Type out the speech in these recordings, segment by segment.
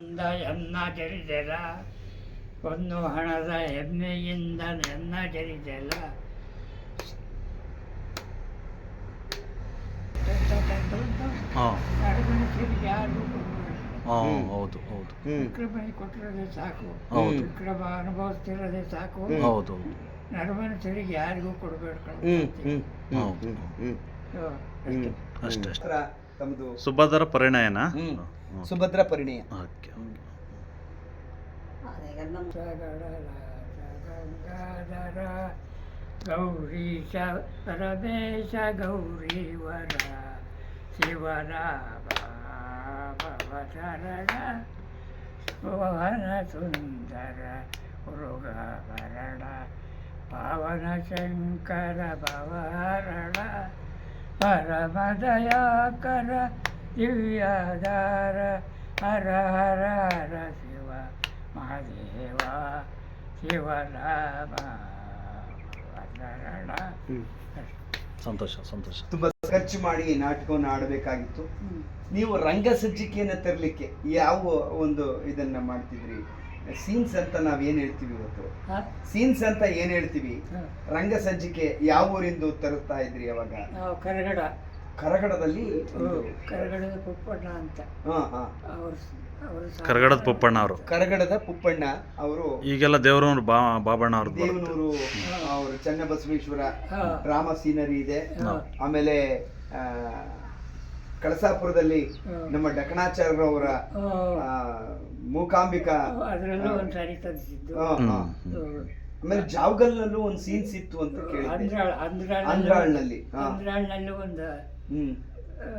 ಇಂದ ಎನ್ನ ಜರಿದೆಲ ಒಂದು ಹಣದ ಹೆಮ್ಮೆಯಿಂದ ಎನ್ನ ಜರಿದೆಲ. ಯಾರು ಹೌದು ಹೌದು. ವಿಕ್ರಮಣಿ ವಿಕ್ರಮ ಕೊಟ್ಟಿರೋದೇ ಸಾಕು. ಹೌದು. ವಿಕ್ರಮ ಅನುಭವಿಸ್ತಿರೋದೇ ಸಾಕು. ಹೌದು ನರ್ಮನ ತಿರುಗಿ ಯಾರಿಗೂ ಕೊಡಬೇಡ ಅಷ್ಟೇ ಸುಭದ್ರ ಪರಿಣಯನ? ಹ್ಮ್. ಹ್ಮ್. ಸುಭದ್ರ ಪರಿಣಯ ಓಕೆ ಗಂಗಾಧರ ಗೌರೀಶ ಪರಮೇಶ ಗೌರೀವರ ಶಿವರಾಮ ಭವಚರಣ ಭುವನ ಸುಂದರ ಮೃಗಭರಣ ಪವನ ಶಂಕರ ಭವಹರಣ ಪರಮದಯಾಕರ ದಿವ್ಯಾಧಾರ ಹರ ಹರ ಹರ ಶಿವ ಮಹಾದೇವ ಶಿವರಾಮ ಶರಣ ಸಂತೋಷ ಸಂತೋಷ. ತುಂಬಾ ಖರ್ಚು ಮಾಡಿ ಈ ನಾಟಕವನ್ನು ಆಡಬೇಕಾಗಿತ್ತು. ನೀವು ರಂಗ ಸಜ್ಜಿಕೆಯನ್ನು ತರಲಿಕ್ಕೆ ಯಾವ ಒಂದು ಇದನ್ನ ಮಾಡ್ತಿದ್ರಿ? ಸೀನ್ಸ್ ಅಂತ ನಾವ್ ಏನ್ ಹೇಳ್ತೀವಿ ಇವತ್ತು? ಸೀನ್ಸ್ ಅಂತ ಏನ್ ಹೇಳ್ತೀವಿ? ರಂಗ ಸಜ್ಜಿಕೆ ಯಾವ ಊರಿಂದ ತರುತ್ತಾ ಇದ್ರಿ ಅವಾಗ? ನಾವು ಕರಗಡ. ಕರಗಡದಲ್ಲಿ ಕರಗಡದ ಪುಪ್ಪಣ್ಣ ಅಂತ. ಹಾ ಹಾ. ಅವರು ಕರಗಡದ ಪುಪ್ಪಣ್ಣ ಅವರು. ಕರಗಡದ ಪುಪ್ಪಣ್ಣ ಅವರು ಈಗೆಲ್ಲ ದೇವರವ್ರು ಬಾಬಣ್ಣ ಅವರು ದೇವನೂರು ಅವರು ಚನ್ನಬಸವೇಶ್ವರ. ರಾಮ ಸೀನರಿ ಇದೆ. ಆಮೇಲೆ ಕಳಸಾಪುರದಲ್ಲಿ ನಮ್ಮ ಡಕಣಾಚಾರ್ಯವರ ಮೂಕಾಂಬಿಕ ಮೂಕಾಂಬಿಕಾ ಅದರಲ್ಲೂ ಒಂದು ಸಾರಿ. ಆಮೇಲೆ ಜಾವಗಲ್ನಲ್ಲೂ ಒಂದು ಸೀನ್ಸ್ ಇತ್ತು ಅಂತ ಕೇಳಿ ಅಂದ್ರಾಳ್ ಅಂದ್ರಾಳ್ ಅಂದ್ರಾಳ್ನಲ್ಲಿ. ಅಂದ್ರಾಳ್ನಲ್ಲೂ ಒಂದು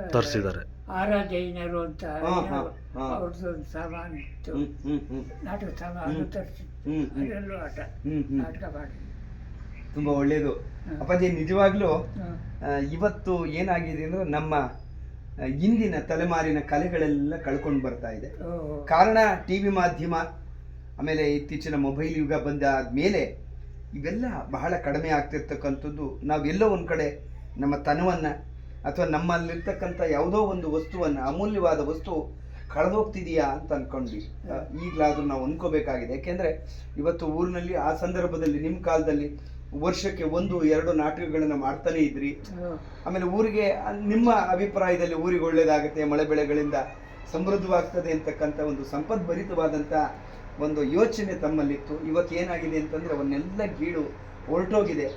ತರಿಸಿದ್ದಾರೆ. ಆರ ಜೈನರು ಅಂತ. ಅವ್ರದ್ದು ಒಂದು ಸಾಮಾನು ಇತ್ತು. ನಾಟಕ ಸಾಮಾನು ಹ್ಮ್. ಹ್ಮ್ ಹ್ಮ್. ಅದರಲ್ಲೂ ಆಟ. ನಾಟಕ ಮಾಡಿ. ತುಂಬಾ ಒಳ್ಳೇದು. ಹ್ಮ್. ಅಪ್ಪಾಜಿ ನಿಜವಾಗ್ಲೂ ಇವತ್ತು ಏನಾಗಿದೆ ಅಂದ್ರೆ ನಮ್ಮ ಇಂದಿನ ತಲೆಮಾರಿನ ಕಲೆಗಳೆಲ್ಲ ಕಳ್ಕೊಂಡು ಬರ್ತಾ ಇದೆ. ಕಾರಣ ಟಿವಿ ಮಾಧ್ಯಮ ಆಮೇಲೆ ಇತ್ತೀಚಿನ ಮೊಬೈಲ್ ಯುಗ ಬಂದಾದ ಮೇಲೆ ಇವೆಲ್ಲ ಬಹಳ ಕಡಿಮೆ ಆಗ್ತಿರ್ತಕ್ಕಂಥದ್ದು. ನಾವೆಲ್ಲೋ ಒಂದು ಕಡೆ ನಮ್ಮ ತನವನ್ನು ಅಥವಾ ನಮ್ಮಲ್ಲಿರ್ತಕ್ಕಂಥ ಯಾವುದೋ ಒಂದು ವಸ್ತುವನ್ನು ಅಮೂಲ್ಯವಾದ ವಸ್ತು ಕಳೆದೋಗ್ತಿದೆಯಾ ಅಂತ ಅಂದ್ಕೊಂಡ್ವಿ ಈಗಲಾದರೂ ನಾವು ಅಂದ್ಕೋಬೇಕಾಗಿದೆ ಯಾಕೆಂದರೆ ಇವತ್ತು ಊರಿನಲ್ಲಿ ಆ ಸಂದರ್ಭದಲ್ಲಿ ನಿಮ್ಮ ಕಾಲದಲ್ಲಿ ವರ್ಷಕ್ಕೆ ಒಂದು ಎರಡು ನಾಟಕಗಳನ್ನು ಮಾಡ್ತಾನೆ ಇದ್ರಿ. ಆಮೇಲೆ ಊರಿಗೆ ನಿಮ್ಮ ಅಭಿಪ್ರಾಯದಲ್ಲಿ ಊರಿಗೆ ಒಳ್ಳೇದಾಗುತ್ತೆ ಮಳೆ ಬೆಳೆಗಳಿಂದ ಸಮೃದ್ಧವಾಗ್ತದೆ ಅಂತಕ್ಕಂಥ ಒಂದು ಸಂಪದ್ಭರಿತವಾದಂಥ ಒಂದು ಯೋಚನೆ ತಮ್ಮಲ್ಲಿತ್ತು. ಇವತ್ತು ಏನಾಗಿದೆ ಅಂತಂದರೆ ಅವನ್ನೆಲ್ಲ ಗೀಳು ಹೊರಟೋಗಿದೆ.